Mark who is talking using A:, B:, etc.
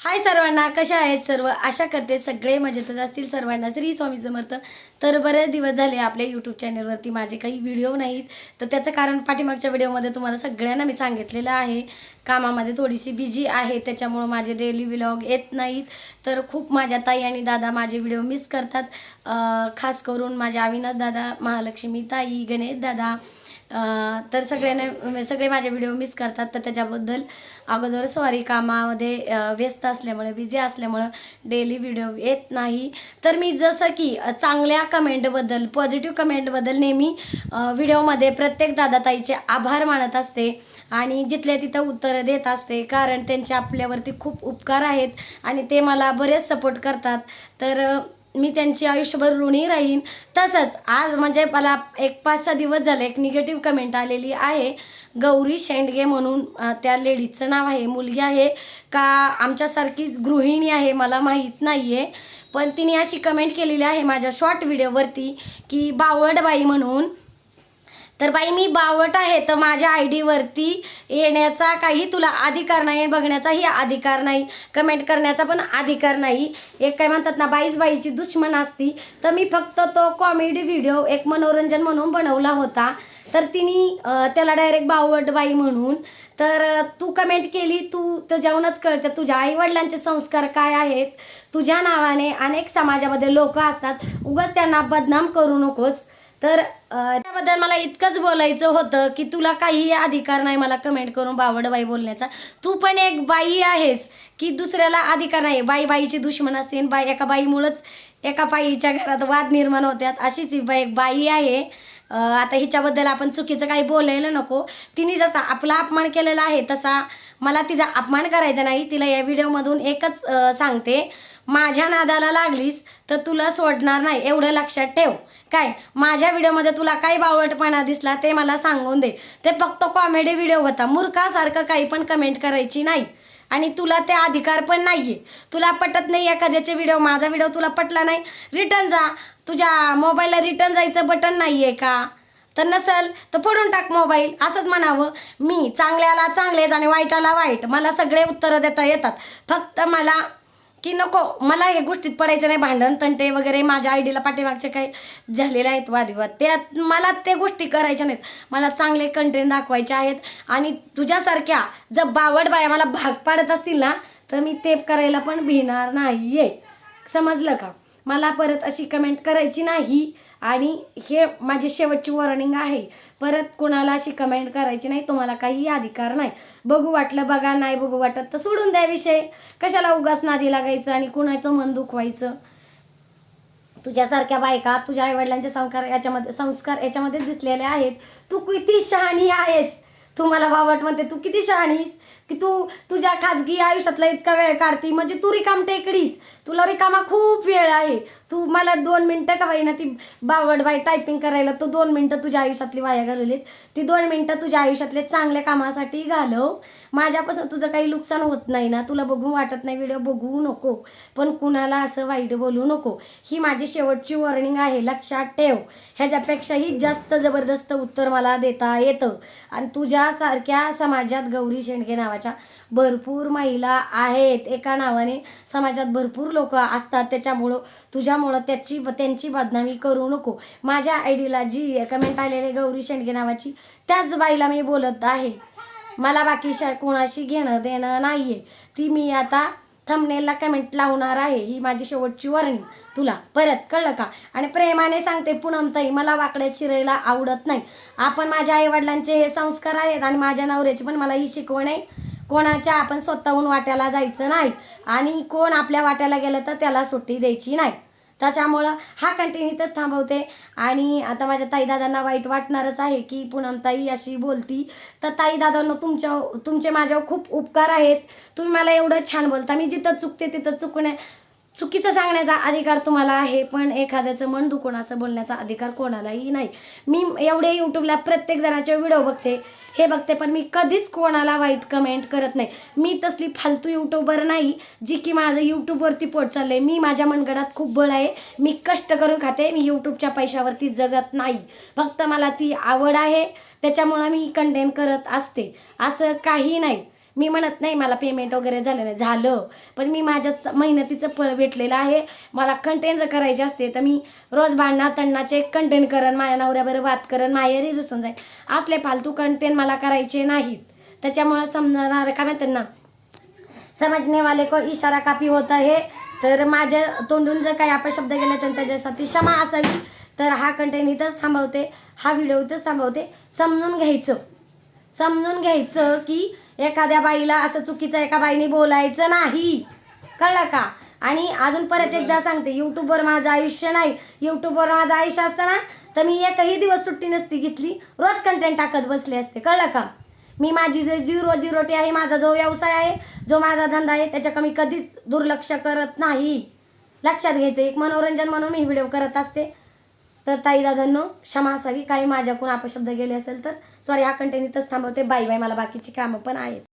A: हाय सर्वांना कशा आहेत सर्व? आशा करते सगळे मजेतच असतील. सर्वांना श्री स्वामी समर्थ. तर बरेच दिवस झाले आपल्या यूट्यूब चॅनलवरती माझे काही व्हिडिओ नाहीत. तर त्याचं कारण पाठीमागच्या व्हिडिओमध्ये तुम्हाला सगळ्यांना मी सांगितलेलं आहे. कामामध्ये थोडीशी बिझी आहे. त्याच्यामुळं माझे डेली व्लॉग येत नाहीत. तर खूप माझ्या ताई आणि दादा माझे व्हिडिओ मिस करतात. खास करून माझ्या अविनाश दादा महालक्ष्मी ताई गणेश दादा तर सगळ्यांना म्हणजे सगळे माझे व्हिडिओ मिस करतात. तर त्याच्याबद्दल अगोदर सॉरी कामामध्ये व्यस्त असल्यामुळे बिझी असल्यामुळं डेली व्हिडिओ येत नाही. तर मी जसं की चांगल्या कमेंटबद्दल पॉझिटिव्ह कमेंटबद्दल नेहमी व्हिडिओमध्ये प्रत्येक दादाताईचे आभार मानत असते. आणि जिथल्या तिथं उत्तरं देत असते कारण त्यांचे आपल्यावरती खूप उपकार आहेत आणि ते मला बरेच सपोर्ट करतात. तर मी त्यांची आयुष्यभर ऋणी राहीन. तसंच आज म्हणजे मला एक पाच सहा दिवस झाले एक निगेटिव्ह कमेंट आलेली आहे. गौरी शेंडगे म्हणून त्या लेडीजचं नाव आहे. मुलगी आहे का आमच्यासारखीच गृहिणी आहे मला माहीत नाही आहे पण तिने अशी कमेंट केलेली आहे माझ्या शॉर्ट व्हिडिओवरती की बावळडबाई म्हणून. तर बाई मी बावट आहे तर माझ्या आय डीवरती येण्याचा काही तुला अधिकार नाही बघण्याचाही अधिकार नाही कमेंट करण्याचा पण अधिकार नाही. एक काय म्हणतात ना बाईच बाईची दुश्मन असती. तर मी फक्त तो कॉमेडी व्हिडिओ एक मनोरंजन म्हणून बनवला होता. तर तिने त्याला डायरेक्ट बावट बाई म्हणून. तर तू कमेंट केली तू त्याच्याहूनच कळतं तुझ्या आईवडिलांचे संस्कार काय आहेत? तुझ्या नावाने अनेक समाजामध्ये लोक असतात. उगाच त्यांना बदनाम करू नकोस. तर त्याबद्दल मला इतकंच बोलायचं होतं की तुला काही अधिकार नाही मला कमेंट करून बावडबाई बोलण्याचा. तू पण एक बाई आहेस की दुसऱ्याला अधिकार नाही. बाई बाईची दुश्मन असते बाई एका बाईमुळंच एका बाईच्या घरात वाद निर्माण होतात. अशीच ही बाई एक बाई आहे. आता हिच्याबद्दल आपण चुकीचं काही बोलायला नको. तिने जसा आपला अपमान केलेला आहे तसा मला तिचा अपमान करायचा नाही. तिला या व्हिडिओमधून एकच सांगते. माझ्या नादाला लागलीस तर तुला सोडणार नाही एवढं लक्षात ठेव. काय? माझ्या व्हिडिओमध्ये तुला काही बावटपणा दिसला ते मला सांगून दे. ते फक्त कॉमेडी व्हिडिओ होता. मूर्खासारखं काही पण कमेंट करायची नाही. आणि तुला ते अधिकार पण नाहीये. तुला पटत नाही एखाद्याचे व्हिडिओ माझा व्हिडिओ तुला पटला नाही. रिटर्न जा. तुझ्या मोबाईलला रिटर्न जायचं बटन नाही आहे का? तर नसल तर फोडून टाक मोबाईल असंच म्हणावं. मी चांगल्याला चांगलेच आणि वाईटाला वाईट. मला सगळे उत्तरं देता येतात. फक्त मला की नको मला हे गोष्टीत पडायचं नाही भांडण तंटे वगैरे माझ्या आयडीला पाठीमागचे काही झालेले आहेत वादविवाद. त्यात मला ते गोष्टी करायच्या नाहीत. मला चांगले कंटेंट दाखवायचे आहेत. आणि तुझ्यासारख्या जर बावड बाया मला भाग पाडत असतील ना तर मी ते करायला पण भिणार नाही आहे समजलं का? मला परत अशी कमेंट करायची नाही. आणि हे माझी शेवटची वॉर्निंग आहे. परत कोणाला अशी कमेंट करायची नाही तुम्हाला काही अधिकार नाही. बघू वाटलं बघा नाही बघू वाटत तर सोडून द्या विषय. कशाला उगाच नादी लागायचं आणि कुणाचं मन दुखवायचं? तुझ्यासारख्या बायका तुझ्या आईवडिलांचे संस्कार याच्यामध्ये संस्कार याच्यामध्ये दिसलेले आहेत. तू किती शहाणी आहेस. तू मला बावट म्हणते तू किती शहाणीस की तू तुझ्या खाजगी आयुष्यातला इतका वेळ काढती म्हणजे तू रिकाम टेकडीस. तुला रिकामा खूप वेळ आहे. तू मला दोन मिनटं का ना ती बावड बाई टायपिंग करायला तू दोन मिनटं तुझ्या आयुष्यातली वाया घालवलीत. ती दोन मिनटं तुझ्या आयुष्यातले चांगल्या कामासाठी घालव. माझ्यापासून तुझं काही नुकसान होत नाही ना. तुला बघून वाटत नाही व्हिडिओ बघू नको. पण कुणाला असं वाईट बोलू नको. ही माझी शेवटची वॉर्निंग आहे. लक्षात ठेव. ह्याच्यापेक्षाही जास्त जबरदस्त उत्तर मला देता येतं. आणि तुझ्या यासारख्या समाजात गौरी शेंडगे नावाच्या भरपूर महिला आहेत. एका नावाने समाजात भरपूर लोक असतात. त्याच्यामुळं तुझ्यामुळं त्याची त्यांची बदनामी करू नको. माझ्या आय डीला जी कमेंट आलेली गौरी शेंडगे नावाची त्याच बाईला मी बोलत आहे. मला बाकी कोणाशी घेणं देणं नाही आहे ती मी आता थंबनेलला कमेंट लावणार आहे ही माझी शेवटची वॉर्निंग तुला परत कळलं का? आणि प्रेमाने सांगते पुनमताई मला वाकड्यात शिरायला आवडत नाही. आपण माझ्या आईवडिलांचे हे संस्कार आहेत आणि माझ्या नवऱ्याची पण मला ही शिकवण आहे. कोणाच्या आपण स्वतःहून वाट्याला जायचं नाही आणि कोण आपल्या वाट्याला गेलं तर त्याला सुट्टी द्यायची नाही. त्याच्यामुळं हा कंटिन्यू इथंच थांबवते. आणि आता माझ्या ताईदादांना वाईट वाटणारच आहे की पूनमताई अशी बोलती. तर ताईदादांनो तुमच्या तुमचे माझ्यावर खूप उपकार आहेत. तुम्ही मला एवढं छान बोलता. मी जिथं चुकते तिथं चुकणे चुकीचं सांगण्याचा अधिकार तुम्हाला आहे पण एखाद्याचं मन दुखून असं बोलण्याचा अधिकार कोणालाही नाही. मी एवढे यूट्यूबला प्रत्येक जणाचे व्हिडिओ बघते हे बघते पण मी कधीच कोणाला वाईट कमेंट करत नाही. मी तसली फालतू यूट्यूबर नाही जी की माझं यूट्यूबवरती पोट आहे मी माझ्या मनगडात खूप बळ आहे. मी कष्ट करून खाते मी यूट्यूबच्या पैशावरती जगत नाही. फक्त मला ती आवड आहे त्याच्यामुळं मी कंटेंट करत असते. असं काही नाही. मी म्हणत नाही मला पेमेंट वगैरे झालं नाही झालं. पण मी माझ्या मेहनतीचं फळ भेटलेलं आहे. मला कंटेंट जर करायचे असते तर मी रोज भांडणा तंडणाचे कंटेंट करण माझ्या नवऱ्याबरोबर वाद करण माहेरी रुसून जाईल असले फालतू कंटेंट मला करायचे नाहीत. त्याच्यामुळं समजणार का म्हणतात त्यांना समजने वाले को इशारा कापी होता आहे. तर माझ्या तोंडून जर काही अपशब्द गेले तर त्याच्यासाठी क्षमा असावी. तर हा कंटेंट इथंच थांबवते. हा व्हिडिओ इथंच थांबवते. समजून घ्यायचं. समजून घ्यायचं की एखाद्या बाईला असं चुकीचं एका बाईने बोलायचं नाही. कळलं का? आणि अजून परत एकदा सांगते यूट्यूबवर माझं आयुष्य नाही. यूट्यूबवर माझं आयुष्य असताना तर मी एकही दिवस सुट्टी नसती घेतली. रोज कंटेंट टाकत बसले असते. कळलं का? मी माझी जे झिरो झिरोटी आहे माझा जो व्यवसाय आहे जो माझा धंदा आहे त्याच्याकडे मी कधीच दुर्लक्ष करत नाही. लक्षात घ्यायचं एक मनोरंजन म्हणून मी व्हिडिओ करत असते. तर ताई दादांनो क्षमा असावी. काही माझ्याकडून अपशब्द गेले असेल तर सॉरी हा कंटेन इथंच थांबवते. बाई बाई मला बाकीची कामं पण आहेत.